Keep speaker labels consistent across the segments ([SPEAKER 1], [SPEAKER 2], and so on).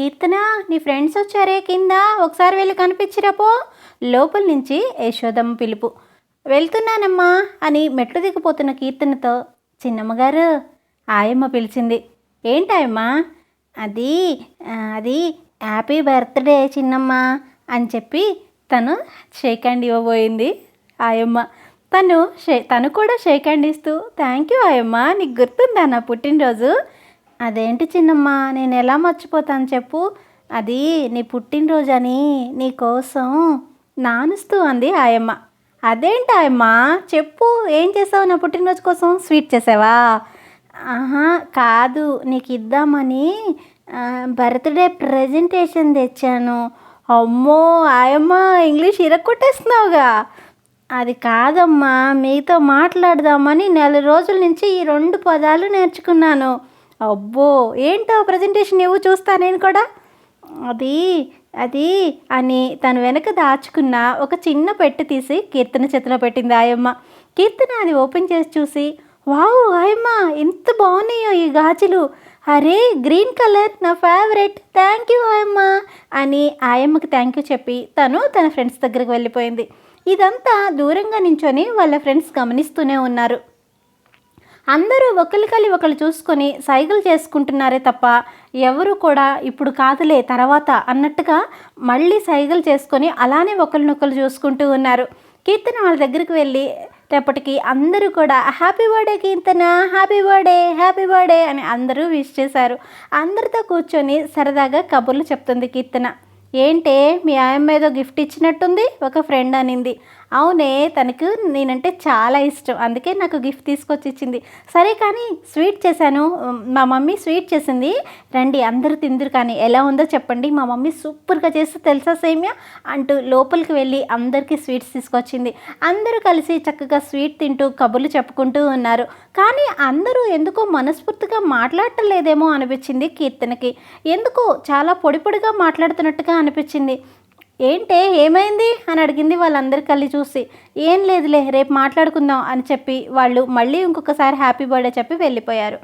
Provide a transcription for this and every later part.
[SPEAKER 1] కీర్తన నీ ఫ్రెండ్స్ వచ్చారే కింద ఒకసారి వెళ్ళి కనిపించిరాపో లోపల నుంచి యశోదమ్మ పిలుపు. వెళ్తున్నానమ్మా అని మెట్లు దిగిపోతున్న కీర్తనతో చిన్నమ్మగారు ఆయమ్మ పిలిచింది. ఏంటాయమ్మా అది అది హ్యాపీ బర్త్డే చిన్నమ్మ అని చెప్పి తను షేక్ హ్యాండ్ ఇవ్వబోయింది ఆయమ్మ. తను షే తను కూడా షేక్ హ్యాండ్ ఇస్తూ థ్యాంక్ యూ ఆయమ్మ నీకు గుర్తుందా నా పుట్టినరోజు? అదేంటి చిన్నమ్మ నేను ఎలా మర్చిపోతాను చెప్పు? అది నీ పుట్టినరోజని నీకోసం నీ కోసం నానుస్తూ అంది ఆయమ్మ. అదేంటి ఆయమ్మ చెప్పు ఏం చేసావు నా పుట్టినరోజు కోసం? స్వీట్ చేసావా? ఆహా కాదు నీకు ఇద్దామని బర్త్డే ప్రజెంటేషన్ తెచ్చాను. అమ్మో ఆయమ్మ ఇంగ్లీష్ ఇరక్కొట్టేస్తున్నావుగా. అది కాదమ్మా మీతో మాట్లాడదామని నెల రోజుల నుంచి ఈ రెండు పదాలు నేర్చుకున్నాను. అబ్బో ఏంటో ప్రజెంటేషన్ ఇవ్వు చూస్తా నేను కూడా. అది అది అని తన వెనక దాచుకున్న ఒక చిన్న పెట్టె తీసి కీర్తన చేతిలో పెట్టింది ఆయమ్మ. కీర్తన అది ఓపెన్ చేసి చూసి వావ్ ఆయమ్మ ఎంత బాగున్నాయో ఈ గాజులు. అరే గ్రీన్ కలర్ నా ఫేవరెట్ థ్యాంక్ యూ ఆయమ్మ. అని ఆయమ్మకి థ్యాంక్ యూ చెప్పి తను తన ఫ్రెండ్స్ దగ్గరికి వెళ్ళిపోయింది. ఇదంతా దూరంగా నించొని వాళ్ళ ఫ్రెండ్స్ గమనిస్తూనే ఉన్నారు. అందరూ ఒకరికలి ఒకరు చూసుకొని సైగలు చేసుకుంటున్నారే తప్ప ఎవరు కూడా ఇప్పుడు కాదులే తర్వాత అన్నట్టుగా మళ్ళీ సైగలు చేసుకొని అలానే ఒకరినొకరు చూసుకుంటూ ఉన్నారు. కీర్తన వాళ్ళ దగ్గరికి వెళ్ళి రేపటికి అందరూ కూడా happy birthday Keerthana happy birthday happy birthday అని అందరూ విష్ చేశారు. అందరితో కూర్చొని సరదాగా కబుర్లు చెప్తుంది కీర్తన. ఏంటే మీ ఆయమ్మ ఏదో గిఫ్ట్ ఇచ్చినట్టుంది ఒక ఫ్రెండ్ అనింది. అవునే తనకు నేనంటే చాలా ఇష్టం. అందుకే నాకు గిఫ్ట్ తీసుకొచ్చి ఇచ్చింది. సరే కానీ స్వీట్ చేశాను. మా మమ్మీ స్వీట్ చేసింది. రండి అందరూ తిందురు కానీ ఎలా ఉందో చెప్పండి. మా మమ్మీ సూపర్గా చేస్తే తెలుసా సేమ్యా? అంటూ లోపలికి వెళ్ళి అందరికీ స్వీట్స్ తీసుకొచ్చింది. అందరూ కలిసి చక్కగా స్వీట్ తింటూ కబుర్లు చెప్పుకుంటూ ఉన్నారు. కానీ అందరూ ఎందుకో మనస్ఫూర్తిగా మాట్లాడటం లేదేమో అనిపించింది కీర్తనకి. ఎందుకో చాలా పొడి పొడిగా మాట్లాడుతున్నట్టుగా అనిపించింది. ఏంటే ఏమైంది? అని అడిగింది వాళ్ళందరి కళ్ళి చూసి. ఏం లేదులే రేపు మాట్లాడుకుందాం అని చెప్పి వాళ్ళు మళ్ళీ ఇంకొకసారి హ్యాపీ బర్త్డే చెప్పి వెళ్ళిపోయారు.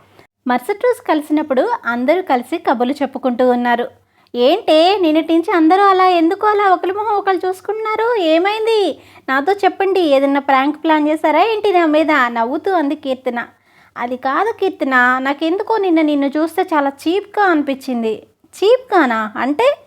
[SPEAKER 1] మరుసటి రోజు కలిసినప్పుడు అందరూ కలిసి కబుర్లు చెప్పుకుంటూ ఉన్నారు. ఏంటే నిన్నటి నుంచి అందరూ అలా ఎందుకు అలా ఒకరి మొహం ఒకరు చూసుకుంటున్నారు? ఏమైంది? నాతో చెప్పండి ఏదన్నా ప్రాంక్ ప్లాన్ చేశారా ఏంటి నా మీద? నవ్వుతూ అంది కీర్తన. అది కాదు కీర్తన నాకెందుకో నిన్న నిన్ను చూస్తే చాలా చీప్గా అనిపించింది. చీప్గానా? అంటే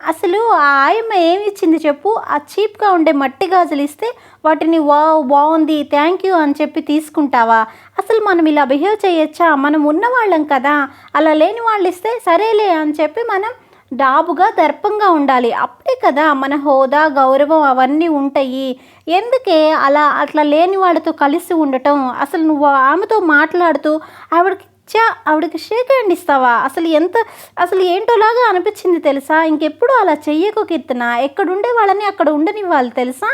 [SPEAKER 1] అసలు ఆ ఆయమ్మ ఏమి ఇచ్చింది చెప్పు? ఆ చీప్గా ఉండే మట్టి గాజులు ఇస్తే వాటిని వావ్ బాగుంది థ్యాంక్ యూ అని చెప్పి తీసుకుంటావా? అసలు మనం ఇలా బిహేవ్ చేయొచ్చా? మనం ఉన్నవాళ్ళం కదా. అలా లేని వాళ్ళు ఇస్తే సరేలే అని చెప్పి మనం డాబుగా దర్పంగా ఉండాలి. అప్పుడే కదా మన హోదా గౌరవం అవన్నీ ఉంటాయి. ఎందుకే అలా అట్లా లేని వాళ్ళతో కలిసి ఉండటం? అసలు నువ్వు ఆమెతో మాట్లాడుతూ ఆవిడకి చా ఆవిడకి షేక్ హ్యాండ్ ఇస్తావా అసలు ఎంత అసలు ఏంటోలాగా అనిపించింది తెలుసా? ఇంకెప్పుడు అలా చెయ్యకు కీర్తన. ఎక్కడుండే వాళ్ళని అక్కడ ఉండనివ్వాలి తెలుసా?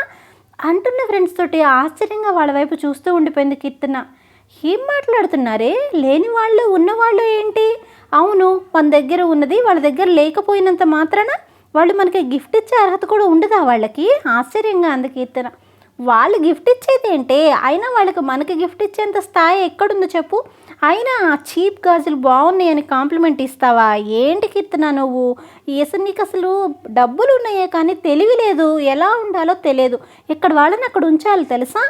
[SPEAKER 1] అంటున్న ఫ్రెండ్స్ తోటి ఆశ్చర్యంగా వాళ్ళ వైపు చూస్తూ ఉండిపోయింది కీర్తన. ఏం మాట్లాడుతున్నారే? లేని వాళ్ళు ఉన్నవాళ్ళు ఏంటి? అవును మన దగ్గర ఉన్నది వాళ్ళ దగ్గర లేకపోయినంత మాత్రాన వాళ్ళు మనకి గిఫ్ట్ ఇచ్చే అర్హత కూడా ఉండదా వాళ్ళకి? ఆశ్చర్యంగా అంది కీర్తన. వాళ్ళు గిఫ్ట్ ఇచ్చేది ఏంటే? అయినా వాళ్ళకి మనకి గిఫ్ట్ ఇచ్చేంత స్థాయి ఎక్కడుందో చెప్పు. అయినా ఆ చీప్ గాజులు బాగున్నాయి అని కాంప్లిమెంట్ ఇస్తావా? ఏంటి కీర్తన నువ్వు? అసలు నీకు అసలు డబ్బులు ఉన్నాయే కానీ తెలివి లేదు. ఎలా ఉండాలో తెలియదు. ఇక్కడ వాళ్ళని అక్కడ ఉంచాలి తెలుసా?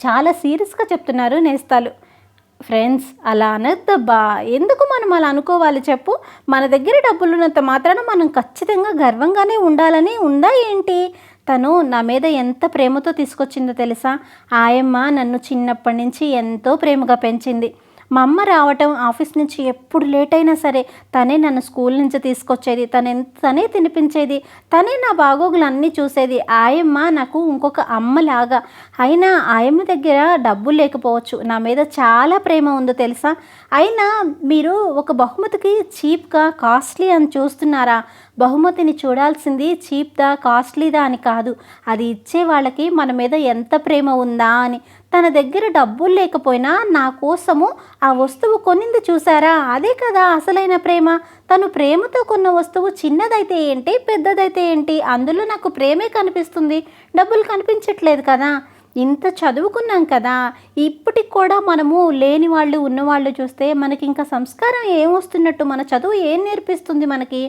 [SPEAKER 1] చాలా సీరియస్గా చెప్తున్నారు నేస్తాలు. ఫ్రెండ్స్ అలా అనద్దబ్బా. ఎందుకు మనం అలా అనుకోవాలి చెప్పు? మన దగ్గర డబ్బులు ఉన్నంత మాత్రాన మనం ఖచ్చితంగా గర్వంగానే ఉండాలని ఉందా ఏంటి? తను నా మీద ఎంత ప్రేమతో తీసుకొచ్చిందో తెలుసా? ఆయమ్మ నన్ను చిన్నప్పటి నుంచి ఎంతో ప్రేమగా పెంచింది. మా అమ్మ రావటం ఆఫీస్ నుంచి ఎప్పుడు లేట్ అయినా సరే తనే నన్ను స్కూల్ నుంచి తీసుకొచ్చేది. తనే తనే తినిపించేది. తనే నా బాగోగులు అన్నీ చూసేది. ఆయమ్మ నాకు ఇంకొక అమ్మలాగా. అయినా ఆయమ్మ దగ్గర డబ్బులు లేకపోవచ్చు. నా మీద చాలా ప్రేమ ఉందో తెలుసా? అయినా మీరు ఒక బహుమతికి చీప్గా కాస్ట్లీ అని చూస్తున్నారా? బహుమతిని చూడాల్సింది చీప్దా కాస్ట్లీదా అని కాదు. అది ఇచ్చే వాళ్ళకి మన మీద ఎంత ప్రేమ ఉందా అని. తన దగ్గర డబ్బులు లేకపోయినా నా కోసము ఆ వస్తువు కొనింది చూసారా అదే కదా అసలైన ప్రేమ. తను ప్రేమతో కొన్న వస్తువు చిన్నదైతే ఏంటి పెద్దదైతే ఏంటి? అందులో నాకు ప్రేమే కనిపిస్తుంది. డబ్బులు కనిపించట్లేదు కదా. ఇంత చదువుకున్నాం కదా. ఇప్పటికి కూడా మనము లేని వాళ్ళు ఉన్నవాళ్ళు చూస్తే మనకి ఇంకా సంస్కారం ఏం వస్తున్నట్టు మన చదువు ఏం నేర్పిస్తుంది మనకి?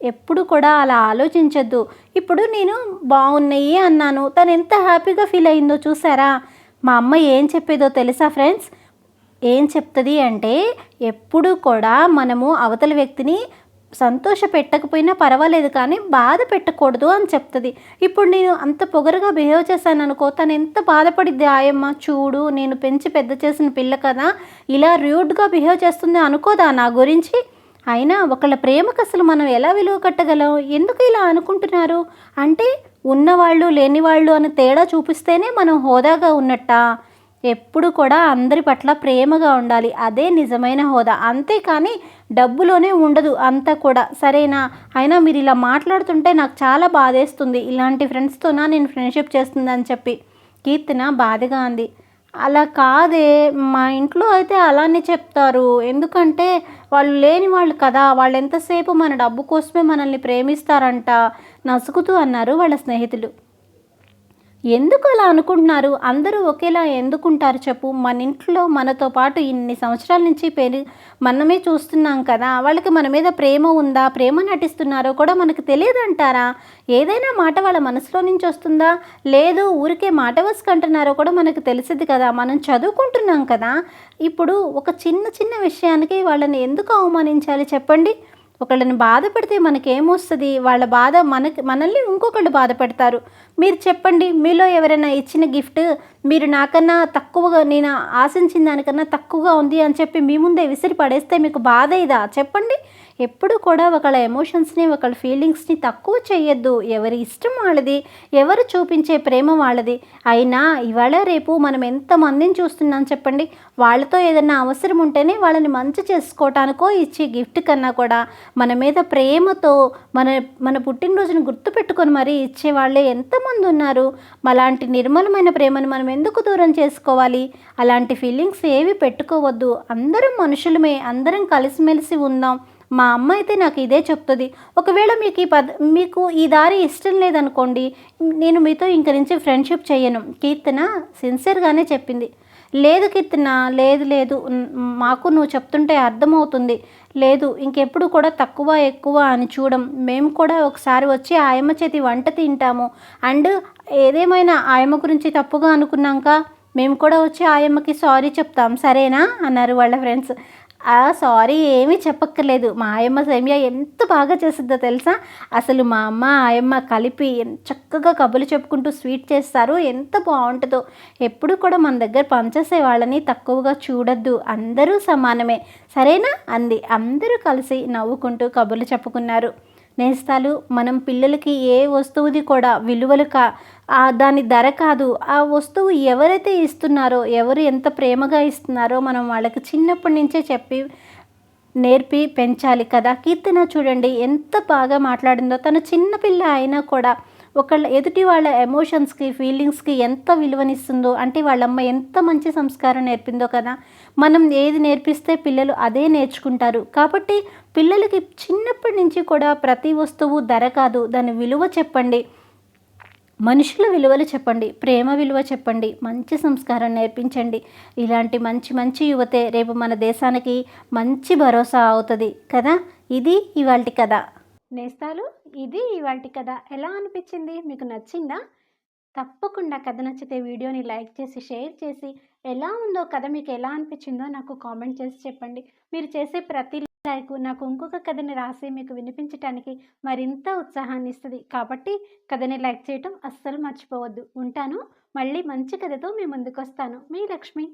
[SPEAKER 1] ఎప్పుడు కూడా అలా ఆలోచించద్దు. ఇప్పుడు నేను బాగున్నాయి అన్నాను. తను ఎంత హ్యాపీగా ఫీల్ అయిందో చూసారా? మా అమ్మ ఏం చెప్పేదో తెలుసా ఫ్రెండ్స్? ఏం చెప్తుంది అంటే ఎప్పుడు కూడా మనము అవతల వ్యక్తిని సంతోష పెట్టకపోయినా పర్వాలేదు కానీ బాధ పెట్టకూడదు అని చెప్తుంది. ఇప్పుడు నేను అంత పొగరుగా బిహేవ్ చేశాను అనుకో తను ఎంత బాధపడిద్ది ఆయమ్మ చూడు నేను పెంచి పెద్ద చేసిన పిల్ల కదా ఇలా ర్యూడ్గా బిహేవ్ చేస్తుంది అనుకోదా నా గురించి? అయినా ఒకళ్ళ ప్రేమకు అసలు మనం ఎలా విలువ కట్టగలం? ఎందుకు ఇలా అనుకుంటున్నారు? అంటే ఉన్నవాళ్ళు లేనివాళ్ళు అని తేడా చూపిస్తేనే మనం హోదాగా ఉన్నట్టా? ఎప్పుడు కూడా అందరి పట్ల ప్రేమగా ఉండాలి. అదే నిజమైన హోదా. అంతేకాని డబ్బులోనే ఉండదు అంతా కూడా. సరేనా? అయినా మీరు ఇలా మాట్లాడుతుంటే నాకు చాలా బాధేస్తుంది. ఇలాంటి ఫ్రెండ్స్తోనా నేను ఫ్రెండ్షిప్ చేస్తుందని చెప్పి. కీర్తన బాధగా అంది. అలా కాదే మా ఇంట్లో అయితే అలానే చెప్తారు. ఎందుకంటే వాళ్ళు లేని వాళ్ళు కదా వాళ్ళు ఎంతసేపు మన డబ్బు కోసమే మనల్ని ప్రేమిస్తారంట నసుకుతూ అన్నారు వాళ్ళ స్నేహితులు. ఎందుకు అలా అనుకుంటున్నారు? అందరూ ఒకేలా ఎందుకుంటారు చెప్పు. మన ఇంట్లో మనతో పాటు ఇన్ని సంవత్సరాల నుంచి పెరి మనమే చూస్తున్నాం కదా. వాళ్ళకి మన మీద ప్రేమ ఉందా? ప్రేమ నటిస్తున్నారో కూడా మనకు తెలియదంటారా? ఏదైనా మాట వాళ్ళ మనసులో నుంచి వస్తుందా? లేదు ఊరికే మాట వసుకుంటున్నారో కూడా మనకు తెలిసింది కదా. మనం చదువుకుంటున్నాం కదా. ఇప్పుడు ఒక చిన్న చిన్న విషయానికి వాళ్ళని ఎందుకు అవమానించాలి చెప్పండి? ఒకళ్ళని బాధ పెడితే మనకేమొస్తుంది? వాళ్ళ బాధ మనకి మనల్ని ఇంకొకళ్ళు బాధ పెడతారు. మీరు చెప్పండి మీలో ఎవరైనా ఇచ్చిన గిఫ్ట్ మీరు నాకన్నా తక్కువగా నేను ఆశించిన దానికన్నా తక్కువగా ఉంది అని చెప్పి మీ ముందే విసిరి పడేస్తే మీకు బాధ ఇదా? చెప్పండి. ఎప్పుడు కూడా ఒకళ్ళ ఎమోషన్స్ని ఒకళ్ళ ఫీలింగ్స్ని తక్కువ చేయొద్దు. ఎవరి ఇష్టం వాళ్ళది ఎవరు చూపించే ప్రేమ వాళ్ళది. అయినా ఇవాళ రేపు మనం ఎంతమందిని చూస్తున్నాం చెప్పండి? వాళ్ళతో ఏదైనా అవసరం ఉంటేనే వాళ్ళని మంచి చేసుకోవటానికో ఇచ్చే గిఫ్ట్ కన్నా కూడా మన మీద ప్రేమతో మన మన పుట్టినరోజును గుర్తుపెట్టుకొని మరీ ఇచ్చే వాళ్ళే ఎంతమంది ఉన్నారు? అలాంటి నిర్మలమైన ప్రేమను మనం ఎందుకు దూరం చేసుకోవాలి? అలాంటి ఫీలింగ్స్ ఏవి పెట్టుకోవద్దు. అందరం మనుషులమే అందరం కలిసిమెలిసి ఉందాం. మా అమ్మ అయితే నాకు ఇదే చెప్తుంది. ఒకవేళ మీకు ఈ పద మీకు ఈ దారి ఇష్టం లేదనుకోండి నేను మీతో ఇంక నుంచి ఫ్రెండ్షిప్ చేయను కీర్తన సిన్సియర్గానే చెప్పింది. లేదు కీర్తన లేదు లేదు మాకు నువ్వు చెప్తుంటే అర్థమవుతుంది. లేదు ఇంకెప్పుడు కూడా తక్కువ ఎక్కువ అని చూడం. మేము కూడా ఒకసారి వచ్చి ఆయమ్మ చేతి వంట తింటాము. అండ్ ఏదేమైనా ఆయమ్మ గురించి తప్పుగా అనుకున్నాక మేము కూడా వచ్చి ఆయమ్మకి సారీ చెప్తాం. సరేనా? అన్నారు వాళ్ళ ఫ్రెండ్స్. సారీ ఏమీ చెప్పక్కర్లేదు. మా ఆయమ్మ సేమియా ఎంత బాగా చేస్తుందో తెలుసా? అసలు మా అమ్మ ఆయమ్మ కలిపి చక్కగా కబులు చెప్పుకుంటూ స్వీట్ చేస్తారు. ఎంత బాగుంటుందో ఎప్పుడు కూడా మన దగ్గర పనిచేసే వాళ్ళని తక్కువగా చూడొద్దు. అందరూ సమానమే. సరేనా? అంది. అందరూ కలిసి నవ్వుకుంటూ కబుర్లు చెప్పుకున్నారు. నేస్తాలు మనం పిల్లలకి ఏ వస్తువుది కూడా విలువలు కా దాని ధర కాదు. ఆ వస్తువు ఎవరైతే ఇస్తున్నారో ఎవరు ఎంత ప్రేమగా ఇస్తున్నారో మనం వాళ్ళకి చిన్నప్పటి నుంచే చెప్పి నేర్పి పెంచాలి కదా. కీర్తన చూడండి ఎంత బాగా మాట్లాడిందో. తను చిన్నపిల్ల అయినా కూడా ఒకళ్ళ ఎదుటి వాళ్ళ ఎమోషన్స్కి ఫీలింగ్స్కి ఎంత విలువనిస్తుందో అంటే వాళ్ళమ్మ ఎంత మంచి సంస్కారం నేర్పిందో కదా. మనం ఏది నేర్పిస్తే పిల్లలు అదే నేర్చుకుంటారు. కాబట్టి పిల్లలకి చిన్నప్పటి నుంచి కూడా ప్రతి వస్తువు ధర కాదు. దాని విలువ చెప్పండి. మనుషుల విలువలు చెప్పండి. ప్రేమ విలువ చెప్పండి. మంచి సంస్కారం నేర్పించండి. ఇలాంటి మంచి మంచి యువతే రేపు మన దేశానికి మంచి భరోసా అవుతుంది కదా. ఇది ఇవాళ కథ. నేస్తాలు ఇది ఇవాటి కథ. ఎలా అనిపించింది? మీకు నచ్చిందా? తప్పకుండా కథ నచ్చితే వీడియోని లైక్ చేసి షేర్ చేసి ఎలా ఉందో కథ మీకు ఎలా అనిపించిందో నాకు కామెంట్ చేసి చెప్పండి. మీరు చేసే ప్రతి లైక్ నాకు ఇంకొక కథని రాసి మీకు వినిపించటానికి మరింత ఉత్సాహాన్ని ఇస్తుంది. కాబట్టి కథని లైక్ చేయటం అస్సలు మర్చిపోవద్దు. ఉంటాను. మళ్ళీ మంచి కథతో మీ ముందుకు వస్తాను మీ లక్ష్మి.